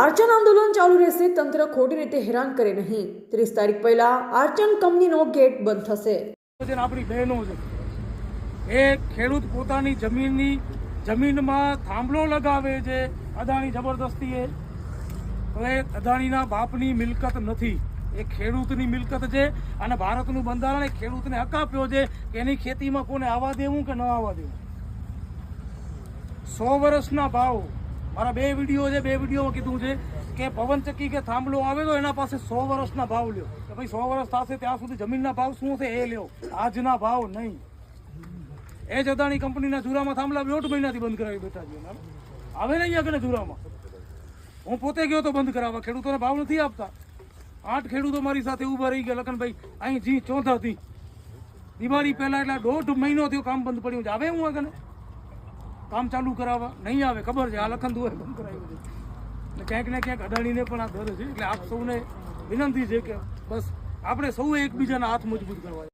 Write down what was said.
આર્ચન આંદોલન ચાલુ રહેશે, તંત્ર ખોટી રીતે હેરાન કરે નહીં. ત્રીસ તારીખ પહેલા આર્ચન કંપનીનો ગેટ બંધ થશે. આપણી બહેનો છે, એ ખેડૂત પોતાની જમીનની, જમીનમાં થાંભલો લગાવે છે, અદાણી જબરદસ્તી એ. હવે અદાણીના બાપની મિલકત નથી. એ ખેડૂતની મિલકત છે અને ભારતનું બંધારણ એ ખેડૂતને હક આપ્યો છે કે એની ખેતીમાં કોને આવવા દેવું કે ન આવવા દેવું. સો વર્ષના ભાવ મારા બે વીડિયો છે, બે વિડીયોમાં કીધું છે કે પવનચક્કી કે થાંભલો આવે તો એના પાસે સો વર્ષના ભાવ લ્યો. કે ભાઈ સો વર્ષ થશે ત્યાં સુધી જમીનના ભાવ શું છે એ લ્યો. આજના ભાવ નહીં. એ જ અદાણી કંપનીના જુરામાં થાંભલા દોઢ મહિનાથી બંધ કરાવી બેઠા છે આવે ને અહીંયા કને જુરામાં? હું પોતે ગયો તો બંધ કરાવવા. ખેડૂતોને ભાવ નથી આપતા. આઠ ખેડૂતો મારી સાથે ઊભા રહી ગયા. લખનભાઈ, અહીં જી ચોથાથી દિવાળી પહેલાં એટલે દોઢ મહિનો થયો કામ બંધ પડ્યું છે. આવે હું આગળ? કામ ચાલુ કરાવવા, નહીં આવે, ખબર છે? આ લખન દુએ બંધ કરાવ્યું છે ક્યાંક ને ક્યાંક અદાણીને પણ આ ધરે છે. એટલે આપ સૌને વિનંતી છે કે બસ આપણે સૌએ એકબીજાના હાથ મજબૂત કરવા.